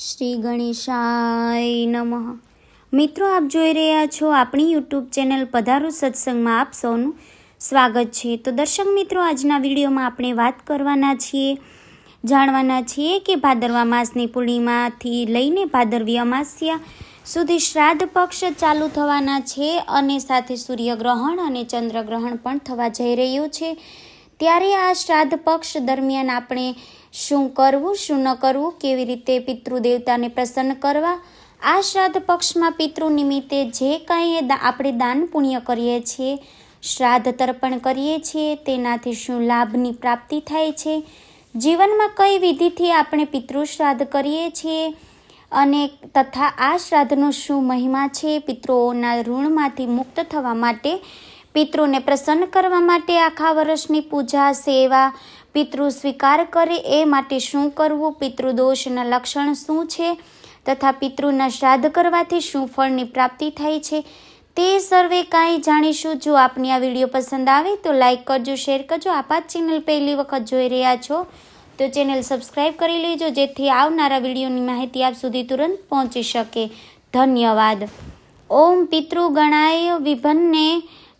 શ્રી ગણેશાય નમઃ. મિત્રો, આપ જોઈ રહ્યા છો આપણી યુટ્યુબ ચેનલ પધારો સત્સંગમાં આપ સૌનું સ્વાગત છે. તો દર્શક મિત્રો, આજના વિડીયોમાં આપણે વાત કરવાના છીએ, જાણવાના છીએ કે ભાદરવા માસની પૂર્ણિમાથી લઈને ભાદરવી અમાસ્યા સુધી શ્રાદ્ધ પક્ષ ચાલુ થવાના છે અને સાથે સૂર્યગ્રહણ અને ચંદ્રગ્રહણ પણ થવા જઈ રહ્યું છે. ત્યારે આ શ્રાદ્ધ પક્ષ દરમિયાન આપણે શું કરવું, શું ન કરવું, કેવી રીતે પિતૃદેવતાને પ્રસન્ન કરવા? આ શ્રાદ્ધ પક્ષમાં પિતૃ નિમિત્તે જે કાંઈ આપણે દાન પુણ્ય કરીએ છીએ, શ્રાદ્ધ તર્પણ કરીએ છીએ, તેનાથી શું લાભની પ્રાપ્તિ થાય છે? જીવનમાં કઈ વિધિથી આપણે પિતૃ શ્રાદ્ધ કરીએ છીએ? અને તથા આ શ્રાદ્ધનો શું મહિમા છે? પિતૃઓના ઋણમાંથી મુક્ત થવા માટે, પિતૃને પ્રસન્ન કરવા માટે આખા વર્ષની પૂજા, સેવા પિતૃ સ્વીકાર કરે, એ માટે શું કરવું? પિતૃદોષના લક્ષણ શું છે? તથા પિતૃના શ્રાદ્ધ કરવાથી શું ફળની પ્રાપ્તિ થાય છે? તે સર્વે કાંઈ જાણીશું. જો આપની આ વીડિયો પસંદ આવે તો લાઈક કરજો, શેર કરજો. આપ ચેનલ પહેલી વખત જોઈ રહ્યા છો તો ચેનલ સબસ્ક્રાઈબ કરી લેજો, જેથી આવનારા વિડીયોની માહિતી આપ સુધી તુરંત પહોંચી શકે. ધન્યવાદ. ઓમ પિતૃ ગણાય વિભન્ને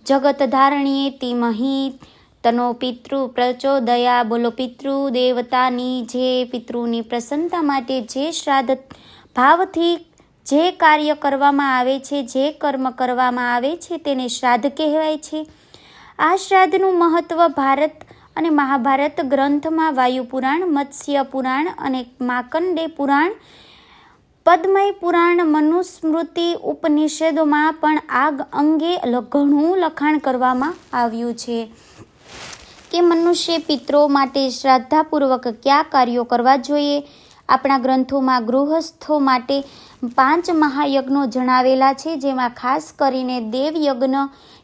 જગત ધારણીએ તિમહી તનો પિતૃ પ્રચોદયા. બોલો, પિતૃ દેવતાની જે પિતૃની પ્રસન્નતા માટે જે શ્રાદ્ધ ભાવથી જે કાર્ય કરવામાં આવે છે, જે કર્મ કરવામાં આવે છે, તેને શ્રાદ્ધ કહેવાય છે. આ શ્રાદ્ધનું મહત્વ ભારત અને મહાભારત ગ્રંથમાં વાયુ પુરાણ, મત્સ્ય પુરાણ અને માકંડે પુરાણ, પદ્મય પુરાણ, મનુસ્મૃતિ ઉપનિષદોમાં પણ આ અંગે ઘણું લખાણ કરવામાં આવ્યું છે. કે મનુષ્ય પિત્રો માટે શ્રદ્ધાપૂર્વક કયા કાર્યો કરવા જોઈએ? આપણા ગ્રંથોમાં ગૃહસ્થો માટે પાંચ મહાયજ્ઞો જણાવેલા છે, જેમાં ખાસ કરીને દેવયજ્ઞ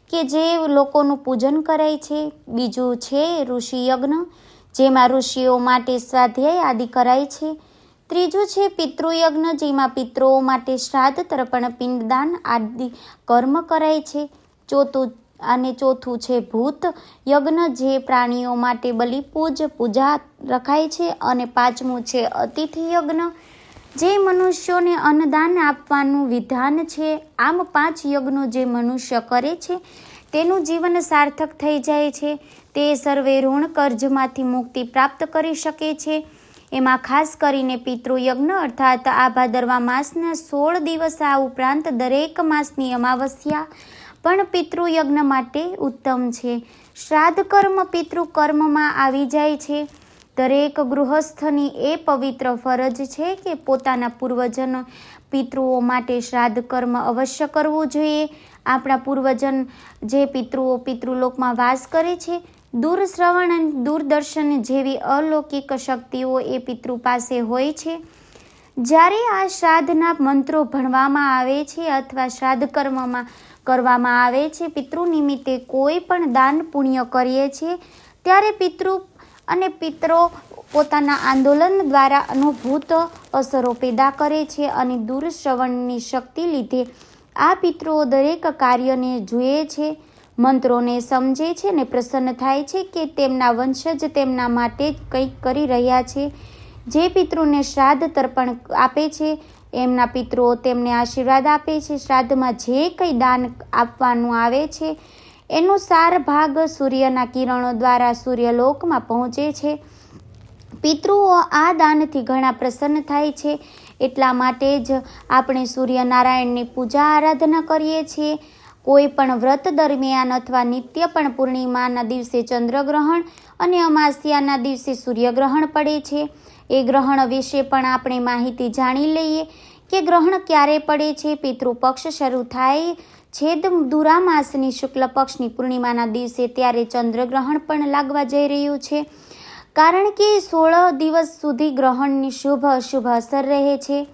કે જે લોકોનું પૂજન કરાય છે. બીજું છે ઋષિ યજ્ઞ જેમાં ઋષિઓ માટે સ્વાધ્યાય આદિ કરાય છે. ત્રીજું છે પિતૃયજ્ઞ, જેમાં પિતૃઓ માટે શ્રાદ્ધ, તર્પણ, પિંડદાન આદિ કર્મ કરાય છે. ચોથું અને ચોથું છે ભૂત. યજ્ઞ જે પ્રાણીઓ માટે બલિપૂજ, પૂજા રખાય છે અને પાંચમું છે અતિથિ યજ્ઞ. જે મનુષ્યોને અન્નદાન આપવાનું વિધાન છે, આમ પાંચ યજ્ઞો જે મનુષ્ય કરે છે, તેનું જીવન સાર્થક થઈ જાય છે. તે સર્વે ઋણ કર્જમાંથી મુક્તિ પ્રાપ્ત કરી શકે છે. એમાં ખાસ કરીને પિતૃયજ્ઞ અર્થાત આ ભાદરવા માસના સોળ દિવસ આ ઉપરાંત દરેક માસની અમાવસ્યા પણ પિતૃયજ્ઞ માટે ઉત્તમ છે. શ્રાદ્ધ કર્મ પિતૃ કર્મમાં આવી જાય છે. દરેક ગૃહસ્થની એ પવિત્ર ફરજ છે કે પોતાના પૂર્વજનો પિતૃઓ માટે શ્રાદ્ધ કર્મ અવશ્ય કરવું જોઈએ. આપણા પૂર્વજન જે પિતૃઓ પિતૃલોકમાં વાસ કરે છે, દૂરશ્રવણ અને દૂરદર્શન જેવી અલૌકિક શક્તિઓ એ પિતૃ પાસે હોય છે. જ્યારે આ શ્રાદ્ધના મંત્રો ભણવામાં આવે છે અથવા શ્રાદ્ધ કર્મમાં કરવામાં આવે છે. પિતૃ નિમિત્તે કોઈ પણ દાન પુણ્ય કરીએ છીએ, ત્યારે પિતૃ અને પિતરો પોતાના આંદોલન દ્વારા અનુભૂત અસરો પેદા કરે છે અને દૂરશ્રવણની શક્તિ લીધે આ પિતૃઓ દરેક કાર્યને જુએ છે, મંત્રોને સમજે છે ને પ્રસન્ન થાય છે કે તેમના વંશજ તેમના માટે કંઈક કરી રહ્યા છે. જે પિતૃને શ્રાદ્ધ તર્પણ આપે છે એમના પિતૃઓ તેમને આશીર્વાદ આપે છે, શ્રાદ્ધમાં જે કંઈ દાન આપવાનું આવે છે, એનો સાર ભાગ સૂર્યના કિરણો દ્વારા સૂર્યલોકમાં પહોંચે છે. પિતૃઓ આ દાનથી ઘણા પ્રસન્ન થાય છે. એટલા માટે જ આપણે સૂર્યનારાયણની પૂજા આરાધના કરીએ છીએ. કોઈ પણ વ્રત દરમિયાન અથવા નિત્ય પણ પૂર્ણિમાના દિવસે ચંદ્રગ્રહણ અને અમાસ્યાના દિવસે સૂર્યગ્રહણ પડે છે. એ ગ્રહણ વિશે પણ આપણે માહિતી જાણી લઈએ. કે ગ્રહણ ક્યારે પડે છે? પિતૃપક્ષ શરૂ થાય છેદ દુરામાસની શુક્લ પક્ષની પૂર્ણિમાના દિવસે ત્યારે ચંદ્રગ્રહણ પણ લાગવા જઈ રહ્યું છે. કારણ કે સોળ દિવસ સુધી ગ્રહણની શુભ અશુભ અસર રહે છે.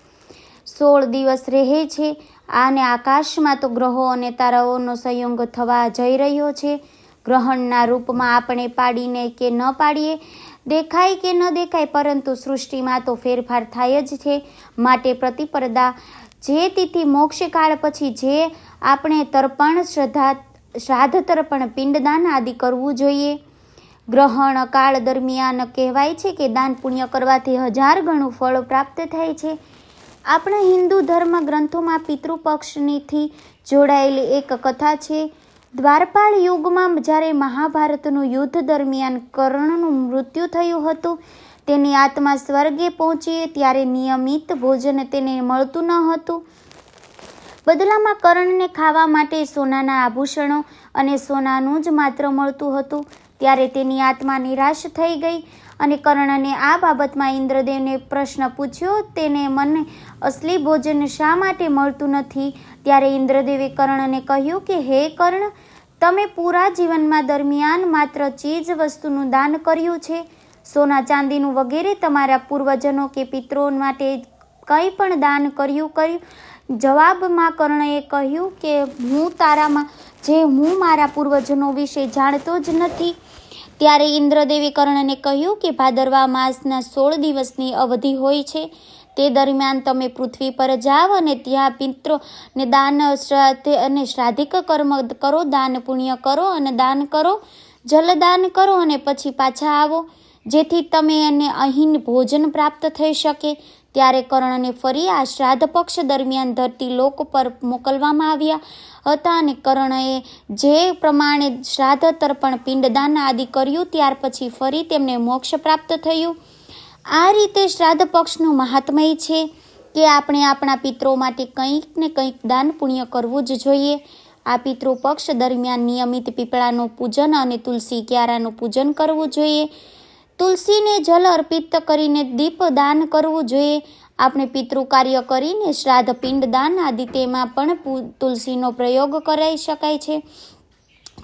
સોળ દિવસ રહે છે. અને આકાશમાં તો ગ્રહો અને તારાઓનો સંયોગ થવા જઈ રહ્યો છે. ગ્રહણના રૂપમાં આપણે પાડીને કે ન પાડીએ દેખાય કે ન દેખાય, પરંતુ સૃષ્ટિમાં તો ફેરફાર થાય જ છે. માટે પ્રતિપરદા, જે તિથિ મોક્ષકાળ પછી જે આપણે તર્પણ, શ્રદ્ધા શ્રાદ્ધ તર્પણ પિંડદાન આદિ કરવું જોઈએ. ગ્રહણ કાળ દરમિયાન કહેવાય છે કે દાન પુણ્ય કરવાથી હજાર ગણું ફળ પ્રાપ્ત થાય છે. આપણા હિન્દુ ધર્મ ગ્રંથોમાં પિતૃપક્ષનીથી જોડાયેલી એક કથા છે. દ્વારપાળ યુગમાં જ્યારે મહાભારતનું યુદ્ધ દરમિયાન કર્ણનું મૃત્યુ થયું હતું, તેની આત્મા સ્વર્ગે પહોંચી ત્યારે નિયમિત ભોજન તેને મળતું ન હતું. બદલામાં કર્ણને ખાવા માટે સોનાના આભૂષણો અને સોનાનું જ માત્ર મળતું હતું, ત્યારે તેની આત્મા નિરાશ થઈ ગઈ. અને કર્ણને આ બાબતમાં ઇન્દ્રદેવને પ્રશ્ન પૂછ્યો, તેને મને અસલી ભોજન શા માટે મળતું નથી? ત્યારે ઇન્દ્રદેવે કર્ણને કહ્યું કે, હે કર્ણ, તમે પૂરા જીવનમાં દરમિયાન માત્ર ચીજ વસ્તુનું દાન કર્યું છે. સોના ચાંદીનું વગેરે તમારા પૂર્વજનો કે પિત્રો માટે કંઈ પણ દાન કર્યું કર્યું. જવાબમાં કર્ણએ કહ્યું કે, હું તારામાં, જે હું મારા પૂર્વજનો વિશે જાણતો જ નથી ત્યારે ઇન્દ્રદેવે કર્ણને કહ્યું કે ભાદરવા માસના સોળ દિવસની અવધિ હોય છે. તે દરમિયાન તમે પૃથ્વી પર જાઓ અને ત્યાં પિત્રોને દાન શ્રાદ્ધ અને શ્રાદ્ધિક કર્મ કરો, દાન પુણ્ય કરો અને દાન કરો, જલદાન કરો અને પછી પાછા આવો. જેથી તમે એને અહીં ભોજન પ્રાપ્ત થઈ શકે. ત્યારે કર્ણને ફરી આ શ્રાદ્ધ પક્ષ દરમિયાન ધરતી લોક પર મોકલવામાં આવ્યા હતા અને કર્ણએ જે પ્રમાણે શ્રાદ્ધ તર્પણ પિંડદાન આદિ કર્યું, ત્યાર પછી ફરી તેમને મોક્ષ પ્રાપ્ત થયું. આ રીતે શ્રાદ્ધ પક્ષનું મહાત્મય છે કે આપણે આપણા પિત્રો માટે કંઈક ને કંઈક દાન પુણ્ય કરવું જ જોઈએ. આ પિતૃ પક્ષ દરમિયાન નિયમિત પીપળાનું પૂજન અને તુલસી ક્યારાનું પૂજન કરવું જોઈએ. તુલસીને જલ અર્પિત કરીને દીપ દાન કરવું જોઈએ. આપણે પિતૃ કાર્ય કરીને શ્રાદ્ધ પિંડ દાન આદિ તેમાં પણ તુલસીનો પ્રયોગ કરાઈ શકાય છે.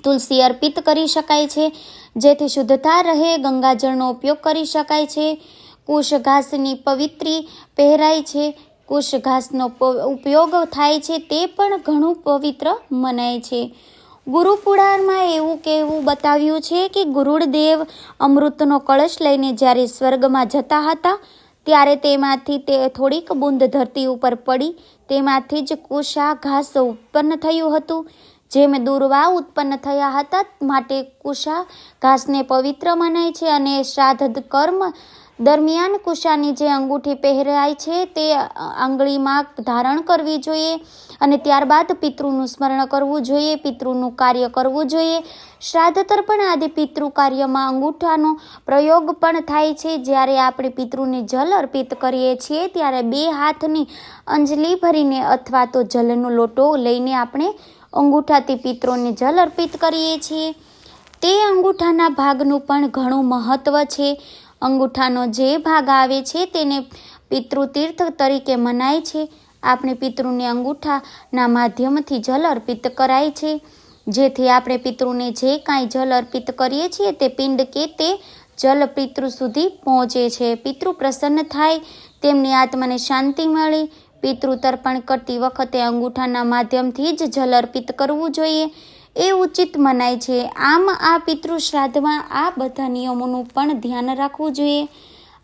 તુલસી અર્પિત કરી શકાય છે. જેથી શુદ્ધતા રહે, ગંગાજળનો ઉપયોગ કરી શકાય છે. કુશ ઘાસની પવિત્રી પહેરાય છે. કુશ ઘાસનો ઉપયોગ થાય છે તે પણ ઘણું પવિત્ર મનાય છે. ગુરુ પુરાણમાં એવું કહેવું બતાવ્યું છે કે ગુરુડદેવ અમૃતનો કળશ લઈને જ્યારે સ્વર્ગમાં જતા હતા, ત્યારે તેમાંથી તે થોડીક બૂંદ ધરતી ઉપર પડી. તેમાંથી જ કુશા ઘાસ ઉત્પન્ન થયું હતું. જેમ દુર્વા ઉત્પન્ન થયા હતા, માટે કુશા ઘાસને પવિત્ર મનાય છે અને શ્રાદ્ધ કર્મ દરમિયાન કુશાની જે અંગૂઠી પહેરાય છે તે આંગળીમાં ધારણ કરવી જોઈએ અને ત્યારબાદ પિતૃનું સ્મરણ કરવું જોઈએ, પિતૃનું કાર્ય કરવું જોઈએ. શ્રાદ્ધ તર્પણ આદિ પિતૃ કાર્યમાં અંગૂઠાનો પ્રયોગ પણ થાય છે. જ્યારે આપણે પિતૃને જલ અર્પિત કરીએ છીએ, ત્યારે બે હાથની અંજલી ભરીને અથવા તો જલનો લોટો લઈને આપણે અંગૂઠાથી પિતૃને જલ અર્પિત કરીએ છીએ. તે અંગૂઠાના ભાગનું પણ ઘણું મહત્ત્વ છે. અંગૂઠાનો જે ભાગ આવે છે તેને પિતૃતીર્થ તરીકે મનાય છે. આપણે પિતૃને અંગૂઠાના માધ્યમથી જલ અર્પિત કરાય છે. જેથી આપણે પિતૃને જે કાંઈ જલ અર્પિત કરીએ છીએ તે પિંડ કે તે જલ પિતૃ સુધી પહોંચે છે. પિતૃ પ્રસન્ન થાય, તેમની આત્માને શાંતિ મળે. પિતૃ તર્પણ કરતી વખતે અંગૂઠાના માધ્યમથી જ જલ અર્પિત કરવું જોઈએ. એ ઉચિત મનાય છે. આમ આ પિતૃ શ્રાદ્ધમાં આ બધા નિયમોનું પણ ધ્યાન રાખવું જોઈએ.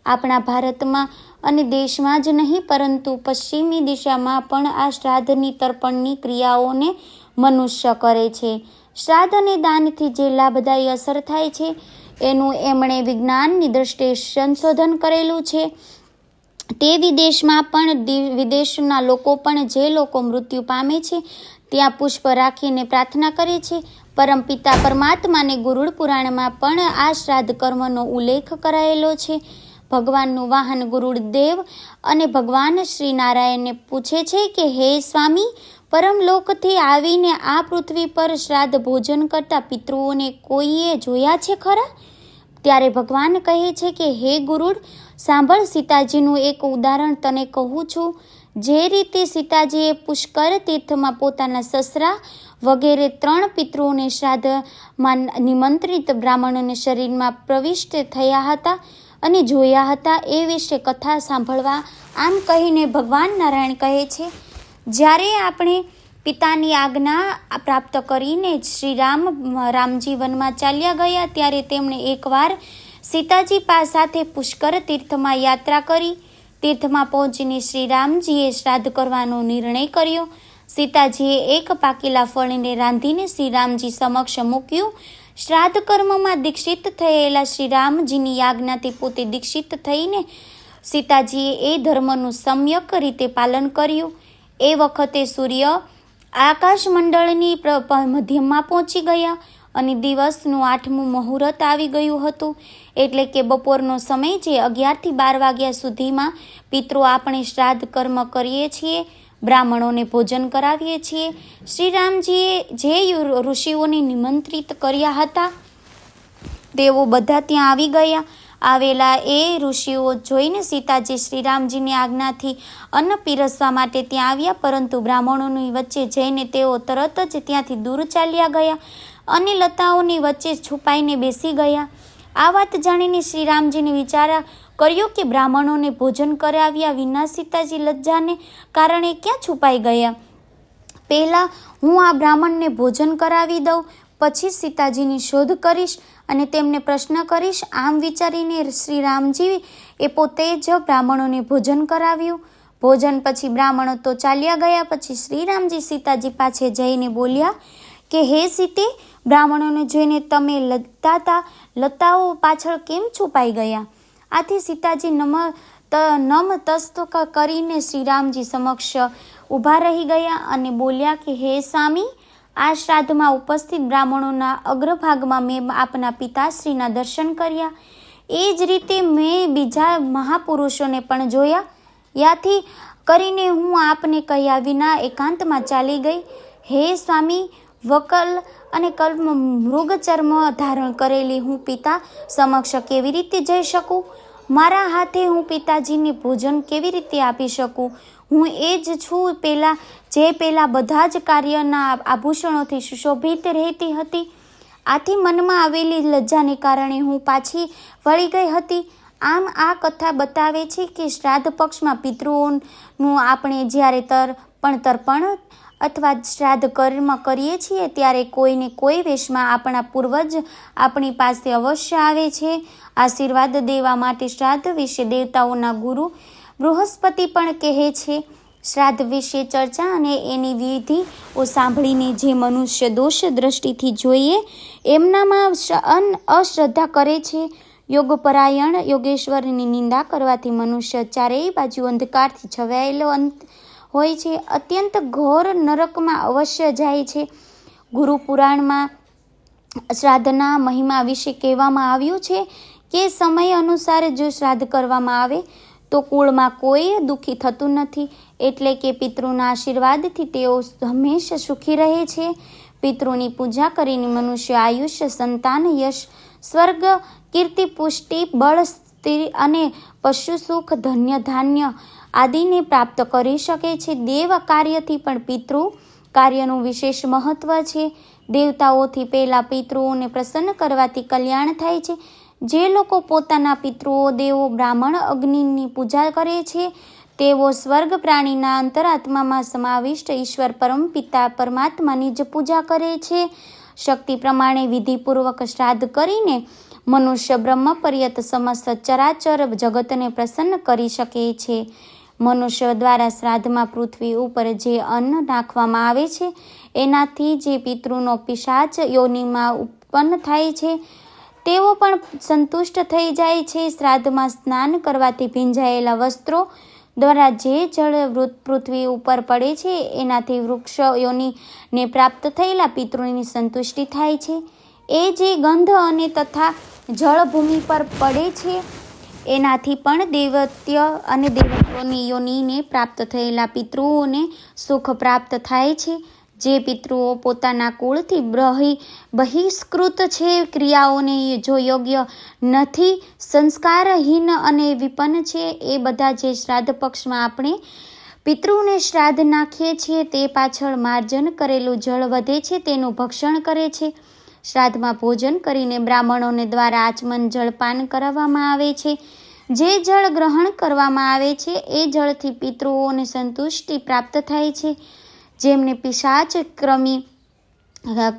આપણા ભારતમાં અને દેશમાં જ નહીં, પરંતુ પશ્ચિમી દિશામાં પણ આ શ્રાદ્ધની તર્પણની ક્રિયાઓને મનુષ્ય કરે છે. શ્રાદ્ધ અને દાનથી જે લાભદાયી અસર થાય છે, એનું એમણે વિજ્ઞાનની દ્રષ્ટિએ સંશોધન કરેલું છે. તે વિદેશમાં પણ વિદેશના લોકો પણ જે લોકો મૃત્યુ પામે છે ત્યાં પુષ્પ રાખીને પ્રાર્થના કરે છે પરમપિતા પરમાત્માને ગુરુડ પુરાણમાં પણ આ શ્રાદ્ધ કર્મનો ઉલ્લેખ કરાયેલો છે. ભગવાનનું વાહન ગુરુડદેવ અને ભગવાન શ્રી નારાયણને પૂછે છે કે, હે સ્વામી, પરમલોકથી આવીને આ પૃથ્વી પર શ્રાદ્ધ ભોજન કરતા પિતૃઓને કોઈએ જોયા છે ખરા? ત્યારે ભગવાન કહે છે કે, હે ગુરુડ સાંભળ સીતાજીનું એક ઉદાહરણ તને કહું છું. જે રીતે સીતાજીએ પુષ્કર તીર્થમાં પોતાના સસરા વગેરે ત્રણ પિતૃઓને શ્રાદ્ધમાં નિમંત્રિત બ્રાહ્મણોને શરીરમાં પ્રવિષ્ટ થયા હતા અને જોયા હતા એ વિશે કથા સાંભળવા આમ કહીને ભગવાન નારાયણ કહે છે, જ્યારે આપણે પિતાની આજ્ઞા પ્રાપ્ત કરીને શ્રી રામ રામજી વનમાં ચાલ્યા ગયા ત્યારે તેમણે એકવાર સીતાજી પા સાથે પુષ્કર તીર્થમાં યાત્રા કરી તીર્થમાં પહોંચીને શ્રી રામજીએ શ્રાદ્ધ કરવાનો નિર્ણય કર્યો. સીતાજીએ એક પાકેલા ફળને રાંધીને શ્રી રામજી સમક્ષ મૂક્યું. શ્રાદ્ધ કર્મમાં દીક્ષિત થયેલા શ્રી રામજીની આજ્ઞાથી પોતે દીક્ષિત થઈને સીતાજીએ એ ધર્મનું સમ્યક રીતે પાલન કર્યું. એ વખતે સૂર્ય આકાશમંડળની મધ્યમાં પહોંચી ગયા અને દિવસનું આઠમું મુહૂર્ત આવી ગયું હતું. એટલે કે બપોરનો સમય જે અગિયારથી બાર વાગ્યા સુધીમાં પિતૃ આપણે શ્રાદ્ધ કર્મ કરીએ છીએ, બ્રાહ્મણોને ભોજન કરાવીએ છીએ. શ્રીરામજીએ જે ઋષિઓને નિમંત્રિત કર્યા હતા, તેઓ બધા ત્યાં આવી ગયા. આવેલા એ ઋષિઓ જોઈને સીતાજી શ્રીરામજીની આજ્ઞાથી અન્ન પીરસવા માટે ત્યાં આવ્યા, પરંતુ બ્રાહ્મણોની વચ્ચે જઈને તેઓ તરત જ ત્યાંથી દૂર ચાલ્યા ગયા અને લતાઓની વચ્ચે છુપાઈને બેસી ગયા. આ વાત જાણીને શ્રીરામજીને વિચારા કર્યો કે બ્રાહ્મણોને ભોજન કરાવ્યા વિના સીતાજી લજ્જાને કારણે ક્યાં છુપાઈ ગયા? પહેલાં હું આ બ્રાહ્મણને ભોજન કરાવી દઉં, પછી સીતાજીની શોધ કરીશ અને તેમને પ્રશ્ન કરીશ. આમ વિચારીને શ્રી રામજી એ પોતે જ બ્રાહ્મણોને ભોજન કરાવ્યું. ભોજન પછી બ્રાહ્મણો તો ચાલ્યા ગયા, પછી શ્રી રામજી સીતાજી પાસે જઈને બોલ્યા કે, હે સીતે બ્રાહ્મણોને જોઈને તમે લતાતા, લતાઓ પાછળ કેમ છુપાઈ ગયા? આથી સીતાજી નમ ત, નમ તસ્તક કરીને શ્રીરામજી સમક્ષ ઊભા રહી ગયા અને બોલ્યા કે, હે સ્વામી, આ શ્રાદ્ધમાં ઉપસ્થિત બ્રાહ્મણોના અગ્રભાગમાં મેં આપના પિતાશ્રીના દર્શન કર્યા. એ જ રીતે મેં બીજા મહાપુરુષોને પણ જોયા. યાથી કરીને હું આપને કહ્યા વિના એકાંતમાં ચાલી ગઈ. હે સ્વામી, વકલ અને કલ્પ મૃગચર્મ ધારણ કરેલી હું પિતા સમક્ષ કેવી રીતે જઈ શકું? મારા હાથે હું પિતાજીને ભોજન કેવી રીતે આપી શકું? હું એ જ છું પહેલાં જે પહેલાં બધા જ કાર્યના આભૂષણોથી સુશોભિત રહેતી હતી. આથી મનમાં આવેલી લજ્જાને કારણે હું પાછી વળી ગઈ હતી. આમ આ કથા બતાવે છે કે શ્રાદ્ધ પક્ષમાં પિતૃઓનું આપણે જ્યારે તર્પણ તર્પણ અથવા શ્રાદ્ધ કર્મ કરીએ છીએ, ત્યારે કોઈને કોઈ વેશમાં આપણા પૂર્વજ આપણી પાસે અવશ્ય આવે છે. આશીર્વાદ દેવા માટે શ્રાદ્ધ વિશે દેવતાઓના ગુરુ બૃહસ્પતિ પણ કહે છે, શ્રાદ્ધ વિશે ચર્ચા અને એની વિધિઓ સાંભળીને જે મનુષ્ય દોષ દ્રષ્ટિથી જોઈએ, એમનામાં અન અશ્રદ્ધા કરે છે. યોગપરાયણ યોગેશ્વરની નિંદા કરવાથી મનુષ્ય ચારેય બાજુ અંધકારથી છવાયેલો અંત હોય છે, અત્યંત ઘોર નરકમાં અવશ્ય જાય છે. ગુરુ પુરાણમાં શ્રાદ્ધના મહિમા વિશે કહેવામાં આવ્યું છે કે સમય અનુસાર જો શ્રાદ્ધ કરવામાં આવે, તો કુળમાં કોઈ દુઃખી થતું નથી. એટલે કે પિતૃના આશીર્વાદથી તેઓ હંમેશા સુખી રહે છે. પિતૃની પૂજા કરીને મનુષ્ય આયુષ્ય, સંતાન, યશ, સ્વર્ગ, કીર્તિ, પુષ્ટિ, બળ, સ્થિર અને પશુ સુખ, ધન્ય ધાન્ય આદિને પ્રાપ્ત કરી શકે છે. દેવ કાર્યથી પણ પિતૃ કાર્યનું વિશેષ મહત્વ છે. દેવતાઓથી પહેલાં પિતૃઓને પ્રસન્ન કરવાથી કલ્યાણ થાય છે. જે લોકો પોતાના પિતૃઓ, દેવો, બ્રાહ્મણ અગ્નિની પૂજા કરે છે, તેઓ સ્વર્ગ પ્રાણીના અંતરાત્મામાં સમાવિષ્ટ ઈશ્વર પરમ પિતા પરમાત્માની જ પૂજા કરે છે. શક્તિ પ્રમાણે વિધિપૂર્વક શ્રાદ્ધ કરીને મનુષ્ય બ્રહ્મ પર્યત સમસ્ત ચરાચર જગતને પ્રસન્ન કરી શકે છે. મનુષ્ય દ્વારા શ્રાદ્ધમાં પૃથ્વી ઉપર જે અન્ન નાખવામાં આવે છે, એનાથી જે પિતૃનો પિશાચ યોનિમાં ઉત્પન્ન થાય છે, તેઓ પણ સંતુષ્ટ થઈ જાય છે. શ્રાદ્ધમાં સ્નાન કરવાથી ભીંજાયેલા વસ્ત્રો દ્વારા જે જળ પૃથ્વી ઉપર પડે છે, એનાથી વૃક્ષ યોનિને પ્રાપ્ત થયેલા પિતૃની સંતુષ્ટિ થાય છે. એ જે ગંધ અને તથા જળભૂમિ પર પડે છે એનાથી પણ દેવત્ય અને દેવત્વની યોનીને પ્રાપ્ત થયેલા પિતૃઓને સુખ પ્રાપ્ત થાય છે. જે પિતૃઓ પોતાના કુળથી બહિ બહિષ્કૃત છે. ક્રિયાઓને જો યોગ્ય નથી, સંસ્કારહીન અને વિપન્ન છે, એ બધા જે શ્રાદ્ધ પક્ષમાં આપણે પિતૃને શ્રાદ્ધ નાખીએ છીએ, તે પાછળ માર્જન કરેલું જળ વધે છે, તેનું ભક્ષણ કરે છે. શ્રાદ્ધમાં ભોજન કરીને બ્રાહ્મણોને દ્વારા આચમન જળપાન કરાવવામાં આવે છે. જે જળ ગ્રહણ કરવામાં આવે છે, એ જળથી પિતૃઓને સંતુષ્ટિ પ્રાપ્ત થાય છે. જેમને પિશાચ ક્રમી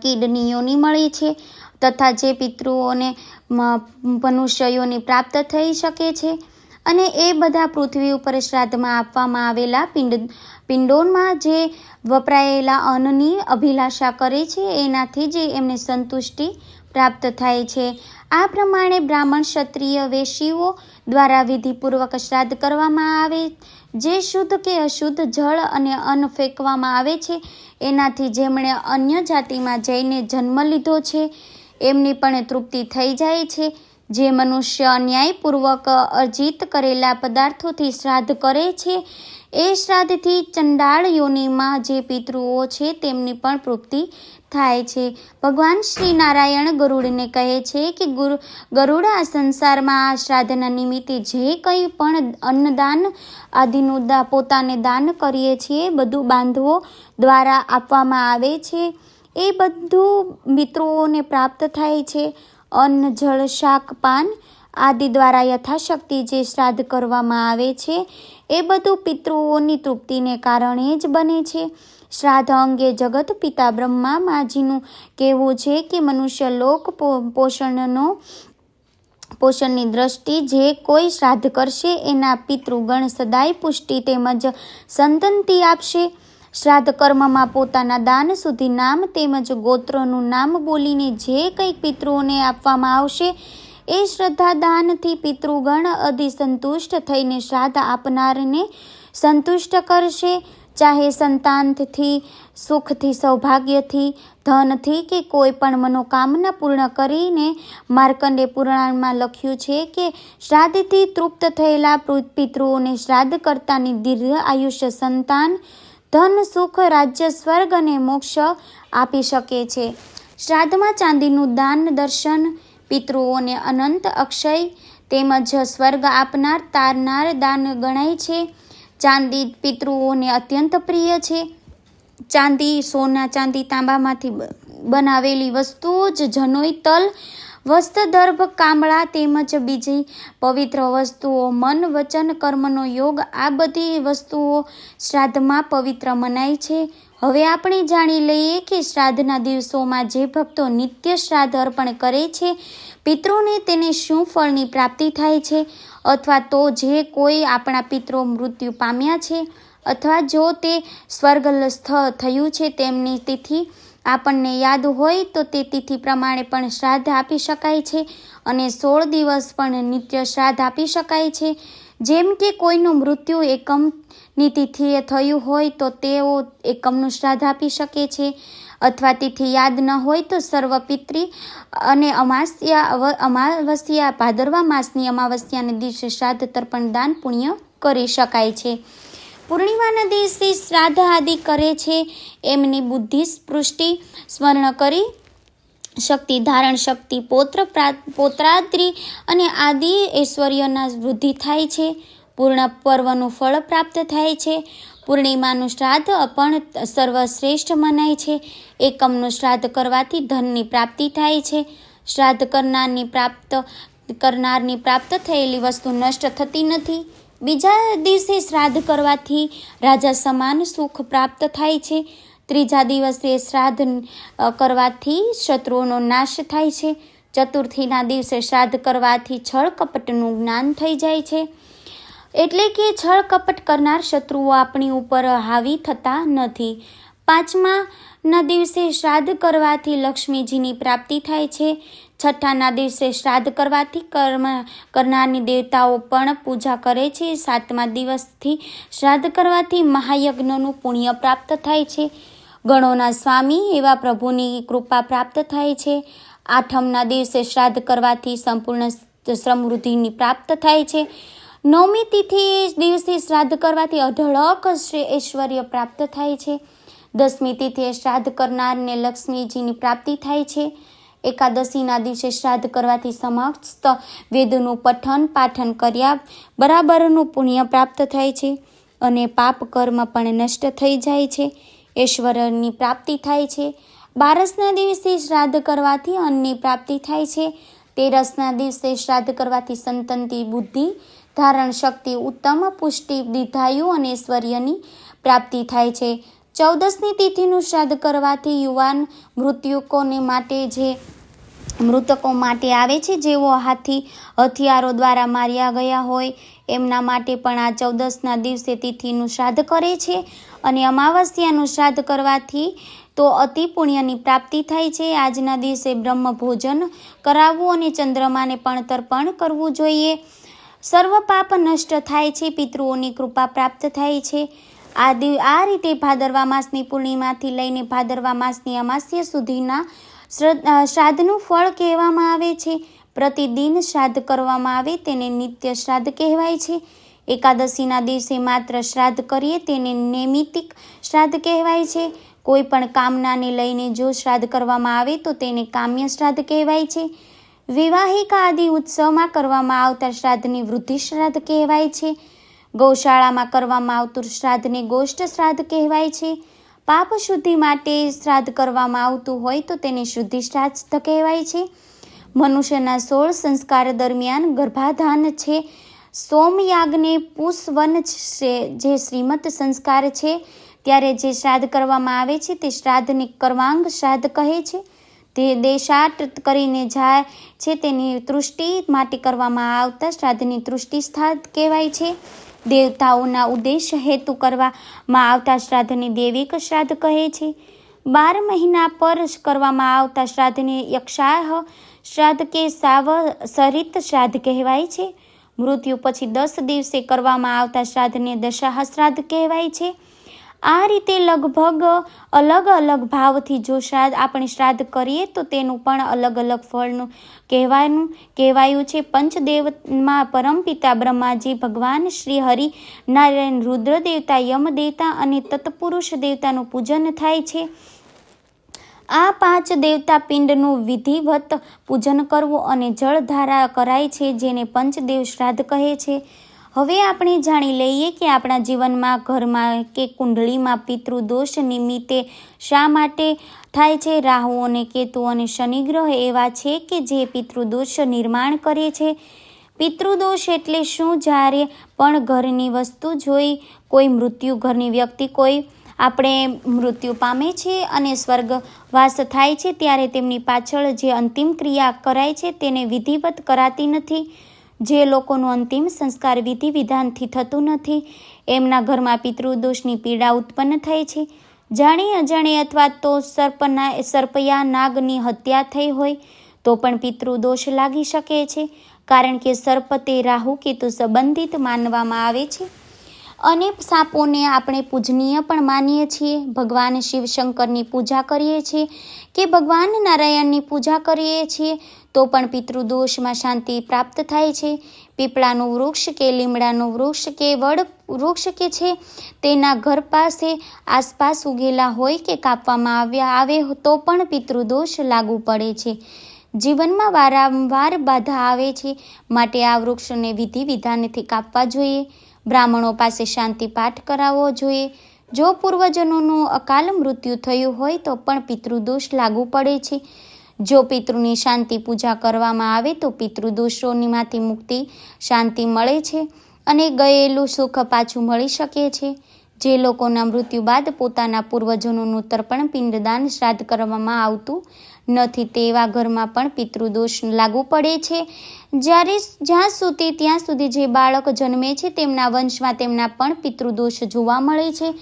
કિડની યોની મળી છે તથા જે પિતૃઓને મનુષ્યોની પ્રાપ્ત થઈ શકે છે. અને એ બધા પૃથ્વી ઉપર શ્રાદ્ધમાં આપવામાં આવેલા પિંડ પિંડોમાં જે વપરાયેલા અન્નની અભિલાષા કરે છે, એનાથી જ એમને સંતુષ્ટિ પ્રાપ્ત થાય છે. આ પ્રમાણે બ્રાહ્મણ ક્ષત્રિય વેશીઓ દ્વારા વિધિપૂર્વક શ્રાદ્ધ કરવામાં આવે, જે શુદ્ધ કે અશુદ્ધ જળ અને અન્ન ફેંકવામાં આવે છે. એનાથી જેમણે અન્ય જાતિમાં જઈને જન્મ લીધો છે, એમની પણ તૃપ્તિ થઈ જાય છે. જે મનુષ્ય ન્યાયપૂર્વક અર્જિત કરેલા પદાર્થોથી શ્રાદ્ધ કરે છે એ શ્રાદ્ધથી ચંડાળ યોનિમાં જે પિતૃઓ છે તેમની પણ તૃપ્તિ થાય છે. ભગવાન શ્રી નારાયણ ગરુડને કહે છે કે ગુરુ, ગરુડ આ સંસારમાં આ શ્રાદ્ધના નિમિત્તે જે કંઈ પણ અન્નદાન આદિનું દા, પોતાને દાન કરીએ છીએ, બધું બાંધવો દ્વારા આપવામાં આવે છે. એ બધું મિત્રોને પ્રાપ્ત થાય છે. અન્ન, જળ, શાક, પાન આદિ દ્વારા યથાશક્તિ જે શ્રાદ્ધ કરવામાં આવે છે એ બધું પિતૃઓની તૃપ્તિને કારણે જ બને છે. શ્રાદ્ધ અંગે જગત પિતા બ્રહ્મા માજીનું કહેવું છે કે મનુષ્ય લોક પોષણનો, પોષણની દ્રષ્ટિ જે કોઈ શ્રાદ્ધ કરશે એના પિતૃગણ સદાય પુષ્ટિ તેમજ સંતંતિ આપશે. શ્રાદ્ધ કર્મમાં પોતાના દાન સુધી નામ તેમજ ગોત્રનું નામ બોલીને જે કંઈક પિતૃઓને આપવામાં આવશે એ શ્રદ્ધા દાનથી પિતૃગણ અધિ સંતુષ્ટ થઈને શ્રાદ્ધ આપનારને સંતુષ્ટ કરશે. ચાહે સંતાનથી, સુખથી, સૌભાગ્યથી, ધનથી કે કોઈ પણ મનોકામના પૂર્ણ કરીને માર્કંડે પુરાણમાં લખ્યું છે કે શ્રાદ્ધથી તૃપ્ત થયેલા પિતૃઓને શ્રાદ્ધ કરતાની દીર્ઘ આયુષ્ય સંતાન, ધન, સુખ, રાજ્ય, સ્વર્ગ અને મોક્ષ આપી શકે છે. શ્રાદ્ધમાં ચાંદીનું દાન, દર્શન પિતૃઓને અનંત અક્ષય તેમજ સ્વર્ગ આપનાર તારનાર દાન ગણાય છે. ચાંદી પિતૃઓને અત્યંત પ્રિય છે. ચાંદી સોના ચાંદી તાંબામાંથી બનાવેલી વસ્તુઓ જ જનોઈ તલ વસ્ત્રદર્ભ કામળા તેમજ બીજી પવિત્ર વસ્તુઓ, મન, વચન, કર્મનો યોગ, આ બધી વસ્તુઓ શ્રાદ્ધમાં પવિત્ર મનાય છે. હવે આપણે જાણી લઈએ કે શ્રાદ્ધના દિવસોમાં જે ભક્તો નિત્ય શ્રાદ્ધ અર્પણ કરે છે, પિતૃને તેને શું ફળની પ્રાપ્તિ થાય છે? અથવા તો જે કોઈ આપણા પિતૃ મૃત્યુ પામ્યા છે? અથવા જો તે સ્વર્ગસ્થ થયું છે, તેમની તિથિ આપણને યાદ હોય તો તે તિથિ પ્રમાણે પણ શ્રાદ્ધ આપી શકાય છે અને સોળ દિવસ પણ નિત્ય શ્રાદ્ધ આપી શકાય છે. જેમ કે કોઈનું મૃત્યુ એકમની તિથિએ થયું હોય તો તેઓ એકમનું શ્રાદ્ધ આપી શકે છે. અથવા તિથિ યાદ ન હોય તો સર્વ પિતૃ અને અમાસ્યા અમાવસ્યા, ભાદરવા માસની અમાવસ્યાને દિવસે શ્રાદ્ધ તર્પણ દાન પુણ્ય કરી શકાય છે. પૂર્ણિમાના દિવસે શ્રાદ્ધ આદિ કરે છે એમની બુદ્ધિ સ્પૃષ્ટિ સ્મરણ કરી શક્તિ, ધારણ શક્તિ, પૌત્ર પોત્રાદ્રી અને આદિ ઐશ્વર્યના વૃદ્ધિ થાય છે. પૂર્ણ પર્વનું ફળ પ્રાપ્ત થાય છે. પૂર્ણિમાનું શ્રાદ્ધ પણ સર્વશ્રેષ્ઠ મનાય છે. એકમનું શ્રાદ્ધ કરવાથી ધનની પ્રાપ્તિ થાય છે. શ્રાદ્ધ કરનારની પ્રાપ્ત કરનારની પ્રાપ્ત થયેલી વસ્તુ નષ્ટ થતી નથી. બીજા દિવસે શ્રાદ્ધ કરવાથી રાજા સમાન સુખ પ્રાપ્ત થાય છે. ત્રીજા દિવસે શ્રાદ્ધ કરવાથી શત્રુઓનો નાશ થાય છે. ચતુર્થીના દિવસે શ્રાદ્ધ કરવાથી છળ કપટનું જ્ઞાન થઈ જાય છે. એટલે કે છળ કપટ કરનાર શત્રુઓ આપણી ઉપર હાવી થતા નથી. પાંચમાના દિવસે શ્રાદ્ધ કરવાથી લક્ષ્મીજીની પ્રાપ્તિ થાય છે. છઠ્ઠાના દિવસે શ્રાદ્ધ કરવાથી કર્મ કરનારની દેવતાઓ પણ પૂજા કરે છે. સાતમા દિવસથી શ્રાદ્ધ કરવાથી મહાયજ્ઞનું પુણ્ય પ્રાપ્ત થાય છે. ગણોના સ્વામી એવા પ્રભુની કૃપા પ્રાપ્ત થાય છે. આઠમના દિવસે શ્રાદ્ધ કરવાથી સંપૂર્ણ સમૃદ્ધિની પ્રાપ્ત થાય છે. નવમી તિથિ દિવસે શ્રાદ્ધ કરવાથી અઢળક ઐશ્વર્ય પ્રાપ્ત થાય છે. દસમી તિથિએ શ્રાદ્ધ કરનારને લક્ષ્મીજીની પ્રાપ્તિ થાય છે. એકાદશીના દિવસે શ્રાદ્ધ કરવાથી સમસ્ત વેદનું પઠન પાઠન કર્યા બરાબરનું પુણ્ય પ્રાપ્ત થાય છે અને પાપ કર્મ પણ નષ્ટ થઈ જાય છે. ઐશ્વર્યની પ્રાપ્તિ થાય છે. બારસના દિવસે શ્રાદ્ધ કરવાથી અન્નની પ્રાપ્તિ થાય છે. તેરસના દિવસે શ્રાદ્ધ કરવાથી સંતંતિ, બુદ્ધિ, ધારણ શક્તિ, ઉત્તમ પુષ્ટિ, દીર્ઘાયુ અને ઐશ્વર્યની પ્રાપ્તિ થાય છે. ચૌદસની તિથિનું શ્રાદ્ધ કરવાથી યુવાન મૃત્યુકોને માટે જે મૃતકો માટે આવે છે, જેઓ હાથી હથિયારો દ્વારા માર્યા ગયા હોય, એમના માટે પણ આ ચૌદસના દિવસે તિથિનું શ્રાદ્ધ કરે છે અને અમાવસ્યાનું શ્રાદ્ધ કરવાથી તો અતિ પુણ્યની પ્રાપ્તિ થાય છે. આજના દિવસે બ્રહ્મ ભોજન કરાવવું અને ચંદ્રમાને પણ તર્પણ કરવું જોઈએ. સર્વ પાપ નષ્ટ થાય છે, પિતૃઓની કૃપા પ્રાપ્ત થાય છે. આ દિવ આ રીતે ભાદરવા માસની પૂર્ણિમાથી લઈને ભાદરવા માસની અમાસ્ય સુધીના શ્રાદ્ધનું ફળ કહેવામાં આવે છે. પ્રતિદિન શ્રાદ્ધ કરવામાં આવે તેને નિત્ય શ્રાદ્ધ કહેવાય છે. એકાદશીના દિવસે માત્ર શ્રાદ્ધ કરીએ તેને નૈમિતિક શ્રાદ્ધ કહેવાય છે. કોઈ પણ કામનાને લઈને જો શ્રાદ્ધ કરવામાં આવે તો તેને કામ્ય શ્રાદ્ધ કહેવાય છે. વિવાહિકા આદિ ઉત્સવમાં કરવામાં આવતા શ્રાદ્ધની વૃદ્ધિ શ્રાદ્ધ કહેવાય છે. ગૌશાળામાં કરવામાં આવતું શ્રાદ્ધને ગોષ્ઠ શ્રાદ્ધ કહેવાય છે. પાપ શુદ્ધિ માટે શ્રાદ્ધ કરવામાં આવતું હોય તો તેને શુદ્ધિ શ્રાદ્ધ કહેવાય છે. મનુષ્યના સોળ સંસ્કાર દરમિયાન ગર્ભાધાન છે. સોમયાગને પુષવન છે, જે શ્રીમત સંસ્કાર છે. ત્યારે જે શ્રાદ્ધ કરવામાં આવે છે તે શ્રાદ્ધને કર્માંગ શ્રાદ્ધ કહે છે. તે દેશાટ કરીને જાય છે તેની તૃષ્ટિ માટે કરવામાં આવતા શ્રાદ્ધની તૃષ્ટિ શ્રાદ્ધ કહેવાય છે. દેવતાઓના ઉદ્દેશ હેતુ કરવામાં આવતા શ્રાદ્ધને દૈવિક શ્રાદ્ધ કહે છે. બાર મહિના પર કરવામાં આવતા શ્રાદ્ધને યક્ષાહ શ્રાદ્ધ કે સાવ સરિત શ્રાદ્ધ કહેવાય છે. મૃત્યુ પછી દસ દિવસે કરવામાં આવતા શ્રાદ્ધને દશાહ શ્રાદ્ધ કહેવાય છે. આ રીતે લગભગ અલગ અલગ ભાવથી જો શ્રાદ્ધ આપણે શ્રાદ્ધ કરીએ, તો તેનું પણ અલગ અલગ ફળનું કહેવાનું કહેવાયું છે. પંચદેવમાં પરમપિતા બ્રહ્માજી ભગવાન શ્રી હરિ નારાયણ રુદ્ર દેવતા યમ દેવતા અને તત્પુરુષ દેવતાનું પૂજન થાય છે. આ પાંચ દેવતા પિંડનું વિધિવત પૂજન કરવું અને જળધારા કરાય છે, જેને પંચદેવ શ્રાદ્ધ કહે છે. હવે આપણે જાણી લઈએ કે આપણા જીવનમાં ઘરમાં કે કુંડળીમાં પિતૃદોષ નિમિત્તે શા માટે થાય છે? રાહુ અને કેતુ અને શનિગ્રહ એવા છે કે જે પિતૃદોષ નિર્માણ કરે છે? પિતૃદોષ એટલે શું? જ્યારે પણ ઘરની વસ્તુ જોઈ, કોઈ મૃત્યુ, ઘરની વ્યક્તિ કોઈ આપણે મૃત્યુ પામે છે અને સ્વર્ગવાસ થાય છે, ત્યારે તેમની પાછળ જે અંતિમ ક્રિયા કરાય છે, તેને વિધિવત કરાતી નથી. જે લોકોનું અંતિમ સંસ્કાર વિધિ વિધાનથી થતું નથી, એમના ઘરમાં પિતૃદોષની પીડા ઉત્પન્ન થાય છે. જાણી અજાણે અથવા તો સર્પના, સર્પયા નાગની હત્યા થઈ હોય, તો પણ પિતૃદોષ લાગી શકે છે, કારણ કે સર્પ તે રાહુ કેતુ સંબંધિત માનવામાં આવે છે. અને સાપોને આપણે પૂજનીય પણ માનીએ છીએ. ભગવાન શિવ શંકરની પૂજા કરીએ છીએ કે ભગવાન નારાયણની પૂજા કરીએ છીએ તો પણ પિતૃદોષમાં શાંતિ પ્રાપ્ત થાય છે. પીપળાનું વૃક્ષ કે લીમડાનું વૃક્ષ કે વડ વૃક્ષ કે છે તેના ઘર પાસે આસપાસ ઉગેલા હોય કે કાપવામાં આવ્યા આવે તો પણ પિતૃદોષ લાગુ પડે છે. જીવનમાં વારંવાર બાધા આવે છે. માટે આ વૃક્ષને વિધિ વિધાનથી કાપવા જોઈએ. બ્રાહ્મણો પાસે શાંતિ પાઠ કરાવવો જોઈએ. જો પૂર્વજનોનું અકાલ મૃત્યુ થયું હોય તો પણ પિતૃદોષ લાગુ પડે છે. જો પિતૃની શાંતિ પૂજા કરવામાં આવે તો પિતૃદોષોનીમાંથી મુક્તિ, શાંતિ મળે છે અને ગયેલું સુખ પાછું મળી શકે છે. જે લોકોના મૃત્યુ બાદ પોતાના પૂર્વજનોનું તર્પણ પિંડદાન શ્રાદ્ધ કરવામાં આવતું નથી તેવા ઘરમાં પણ પિતૃદોષ લાગુ પડે છે. જ્યારે જ્યાં સુધી ત્યાં સુધી જે બાળક જન્મે છે તેમના વંશમાં તેમના પણ પિતૃદોષ જોવા મળે છે.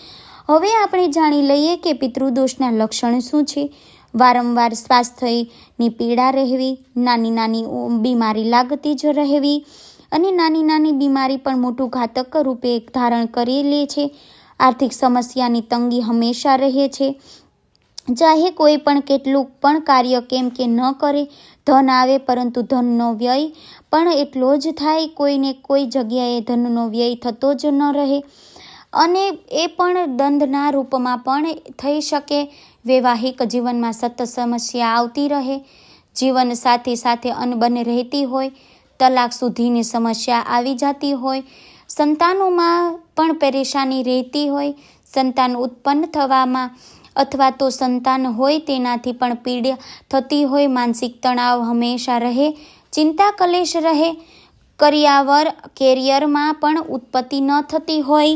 હવે આપણે જાણી લઈએ કે પિતૃદોષના લક્ષણ શું છે. વારંવાર સ્વાસ્થ્યની પીડા રહેવી, નાની નાની બીમારી લાગતી જ રહેવી અને નાની નાની બીમારી પણ મોટું ઘાતક રૂપે ધારણ કરી લે છે. આર્થિક સમસ્યાની તંગી હંમેશા રહે છે. ચાહે કોઈ પણ કેટલું પણ કાર્ય કેમ કે ન કરે, ધન આવે પરંતુ ધનનો વ્યય પણ એટલો જ થાય, કોઈને કોઈ જગ્યાએ ધનનો વ્યય થતો જ ન રહે. અને એ પણ દંડના રૂપમાં પણ થઈ શકે. વૈવાહિક જીવનમાં સતત સમસ્યા આવતી રહે, જીવન સાથી સાથે અનબન રહેતી હોય, તલાક સુધીની સમસ્યા આવી જતી હોય, સંતાનોમાં પણ પરેશાની રહેતી હોય, સંતાન ઉત્પન્ન થવામાં અથવા તો સંતાન હોય તેનાથી પણ પીડા થતી હોય, માનસિક તણાવ હંમેશા રહે, ચિંતા કલેશ રહે, કરિયાવર કેરિયરમાં પણ ઉત્પત્તિ ન થતી હોય.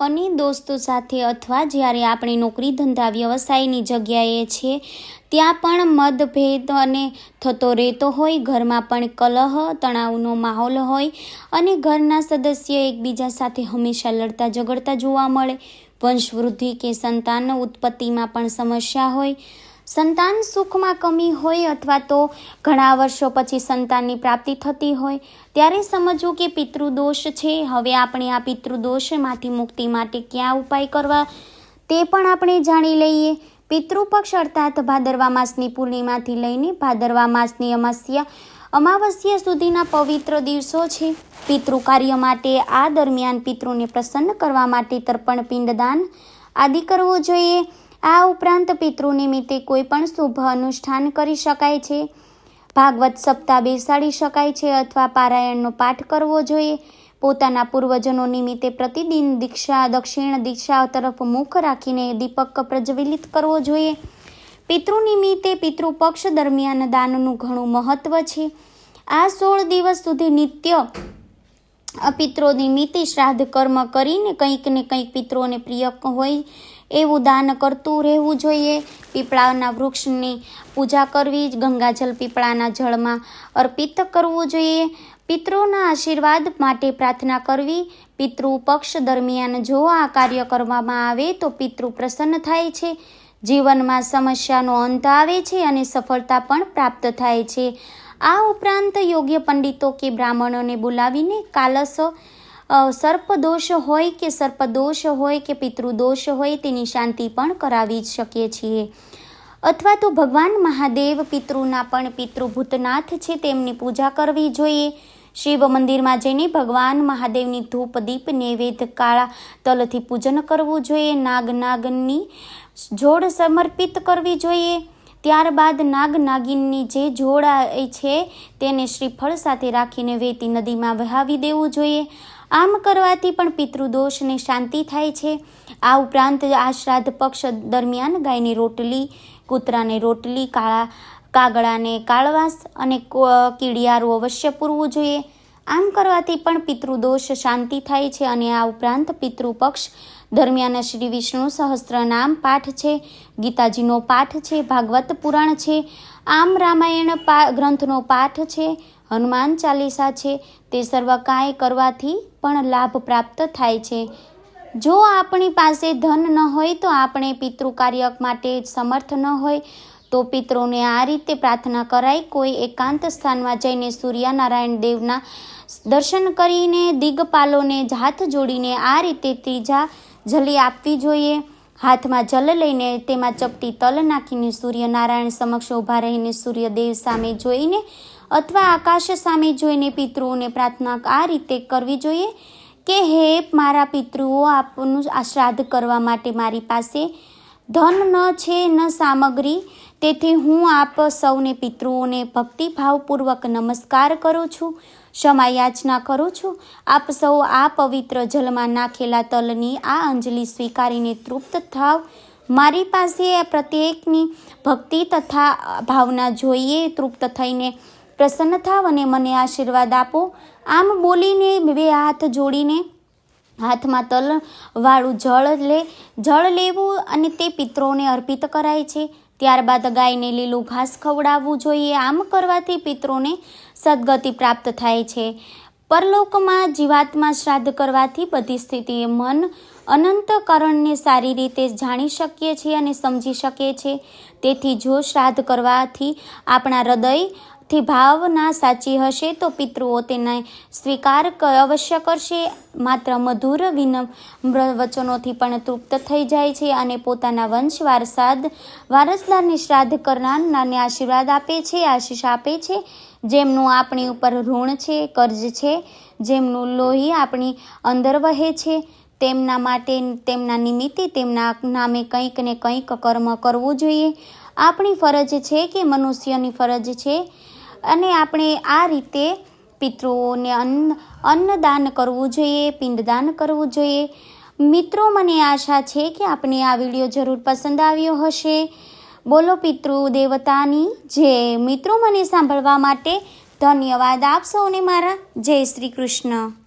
અને દોસ્તો સાથે અથવા જ્યારે આપણે નોકરી ધંધા વ્યવસાયની જગ્યાએ છીએ ત્યાં પણ મતભેદ અને થતો રહેતો હોય, ઘરમાં પણ કલહ, તણાવનો માહોલ હોય અને ઘરના સદસ્ય એકબીજા સાથે હંમેશા લડતા ઝઘડતા જોવા મળે. વંશવૃદ્ધિ કે સંતાન ઉત્પત્તિમાં પણ સમસ્યા હોય સંતાન સુખમાં કમી હોય અથવા તો ઘણા વર્ષો પછી સંતાનની પ્રાપ્તિ થતી હોય, ત્યારે સમજવું કે પિતૃદોષ છે. હવે આપણે આ પિતૃદોષમાંથી મુક્તિ માટે ક્યાં ઉપાય કરવા તે પણ આપણે જાણી લઈએ. પિતૃપક્ષ અર્થાત ભાદરવા માસની પૂર્ણિમાથી લઈને ભાદરવા માસની અમાસ્યા અમાવસ્યા સુધીના પવિત્ર દિવસો છે. પિતૃ કાર્ય માટે આ દરમિયાન પિતૃને પ્રસન્ન કરવા માટે તર્પણ, પિંડદાન આદિ કરવું જોઈએ. આ ઉપરાંત પિતૃ નિમિત્તે કોઈ પણ શુભ અનુષ્ઠાન કરી શકાય છે. ભાગવત સપ્તાહ બેસાડી શકાય છે અથવા પારાયણનો પાઠ કરવો જોઈએ. પોતાના પૂર્વજનો નિમિત્તે પ્રતિદિન દીક્ષા, દક્ષિણ દિશા તરફ મુખ રાખીને દીપક પ્રજ્વલિત કરવો જોઈએ. પિતૃ નિમિત્તે પિતૃપક્ષ દરમિયાન દાનનું ઘણું મહત્વ છે. આ સોળ દિવસ સુધી નિત્ય પિત્રો નિમિત્તે શ્રાદ્ધ કર્મ કરીને કંઈક ને કંઈક પિત્રોને પ્રિય હોય એવું દાન કરતું રહેવું જોઈએ. પીપળાના વૃક્ષની પૂજા કરવી ગંગાજલ પીપળાના જળમાં અર્પિત કરવું જોઈએ. પિતૃના આશીર્વાદ માટે પ્રાર્થના કરવી. પિતૃ પક્ષ દરમિયાન જો આ કાર્ય કરવામાં આવે તો પિતૃ પ્રસન્ન થાય છે. જીવનમાં સમસ્યાનો અંત આવે છે અને સફળતા પણ પ્રાપ્ત થાય છે. આ ઉપરાંત યોગ્ય પંડિતો કે બ્રાહ્મણોને બોલાવીને કાલસ સર્પદોષ હોય કે સર્પદોષ હોય કે પિતૃદોષ હોય તેની શાંતિ પણ કરાવી જ શકીએ છીએ. અથવા તો ભગવાન મહાદેવ પિતૃના પણ પિતૃભૂતનાથ છે, તેમની પૂજા કરવી જોઈએ. શિવ મંદિરમાં જઈને ભગવાન મહાદેવની ધૂપ, દીપ, નૈવેદ્ય, કાળા તલથી પૂજન કરવું જોઈએ. નાગ નાગની જોડ સમર્પિત કરવી જોઈએ. ત્યારબાદ નાગ નાગિનની જે જોડ છે, તેને શ્રીફળ સાથે રાખીને વેતી નદીમાં વહાવી દેવું જોઈએ. આમ કરવાથી પણ પિતૃદોષને શાંતિ થાય છે. આ ઉપરાંત આ શ્રાદ્ધ પક્ષ દરમિયાન ગાયની રોટલી, કૂતરાને રોટલી, કાળા કાગડાને કાળવાસ અને કીડિયારું અવશ્ય પૂરવું જોઈએ. આમ કરવાથી પણ પિતૃદોષ શાંતિ થાય છે અને આ ઉપરાંત પિતૃપક્ષ દરમિયાન શ્રી વિષ્ણુ સહસ્ત્ર નામ પાઠ છે, ગીતાજીનો પાઠ છે, ભાગવત પુરાણ છે, આમ રામાયણ પા ગ્રંથનો પાઠ છે હનુમાન ચાલીસા છે. તે સર્વ કાંઈ કરવાથી પણ લાભ પ્રાપ્ત થાય છે. જો આપણી પાસે ધન ન હોય તો આપણે પિતૃ કાર્ય માટે સમર્થ ન હોય. તો પિતૃને આ રીતે પ્રાર્થના કરાય કોઈ એકાંત સ્થાનમાં જઈને સૂર્યનારાયણ દેવના દર્શન કરીને દિગપાલોને હાથ જોડીને આ રીતે ત્રીજા જલી આપવી જોઈએ. હાથમાં જલ લઈને તેમાં ચપટી તલ નાખીને સૂર્યનારાયણ સમક્ષ ઊભા રહીને સૂર્યદેવ સામે જોઈને અથવા આકાશ સામે જોઈને પિતૃઓને પ્રાર્થના આ રીતે કરવી જોઈએ કે, હે મારા પિતૃઓ, આપનું શ્રાદ્ધ કરવા માટે મારી પાસે ધન ન છે, ન સામગ્રી. તેથી હું આપ સૌને પિતૃઓને ભક્તિભાવપૂર્વક નમસ્કાર કરું છું, ક્ષમા યાચના કરું છું. આપ સૌ આ પવિત્ર જલમાં નાખેલા તલની આ અંજલિ સ્વીકારીને તૃપ્ત થાવ. મારી પાસે પ્રત્યેકની ભક્તિ તથા ભાવના જોઈએ. તૃપ્ત થઈને પ્રસન્ન થાવ અને મને આશીર્વાદ આપો. આમ બોલીને બે હાથ જોડીને હાથમાં તલ વાળું જળ લે, જળ લેવું અને તે પિત્રોને અર્પિત કરાય છે. ત્યારબાદ ગાયને લીલું ઘાસ ખવડાવવું જોઈએ. આમ કરવાથી પિત્રોને સદગતિ પ્રાપ્ત થાય છે. પરલોકમાં જીવાત્મા શ્રાદ્ધ કરવાથી બધી સ્થિતિએ મન અનંતકરણને સારી રીતે જાણી શકીએ છીએ અને સમજી શકીએ છીએ. તેથી જો શ્રાદ્ધ કરવાથી આપણા હૃદય થી ભાવના સાચી હશે તો પિતૃઓ તેને સ્વીકાર અવશ્ય કરશે. માત્ર મધુર વિનમ્ર વચનોથી પણ તૃપ્ત થઈ જાય છે અને પોતાના વંશ વારસાદ વારસદારની શ્રાદ્ધ કરનારને આશીર્વાદ આપે છે, આશીષ આપે છે. જેમનું આપણી ઉપર ઋણ છે, કર્જ છે, જેમનું લોહી આપણી અંદર વહે છે, તેમના માટે, તેમના નિમિત્તે તેમના નામે કંઈક ને કંઈક કર્મ કરવું જોઈએ. આપણી ફરજ છે કે મનુષ્યની ફરજ છે અને આપણે આ રીતે પિતૃઓને અન્ન, અન્નદાન કરવું જોઈએ, પિંડદાન કરવું જોઈએ. મિત્રો, મને આશા છે કે આપને આ વીડિયો જરૂર પસંદ આવ્યો હશે. બોલો પિતૃ દેવતાની જે મિત્રો, મને સાંભળવા માટે ધન્યવાદ આપશો સૌને મારા. જય શ્રી કૃષ્ણ.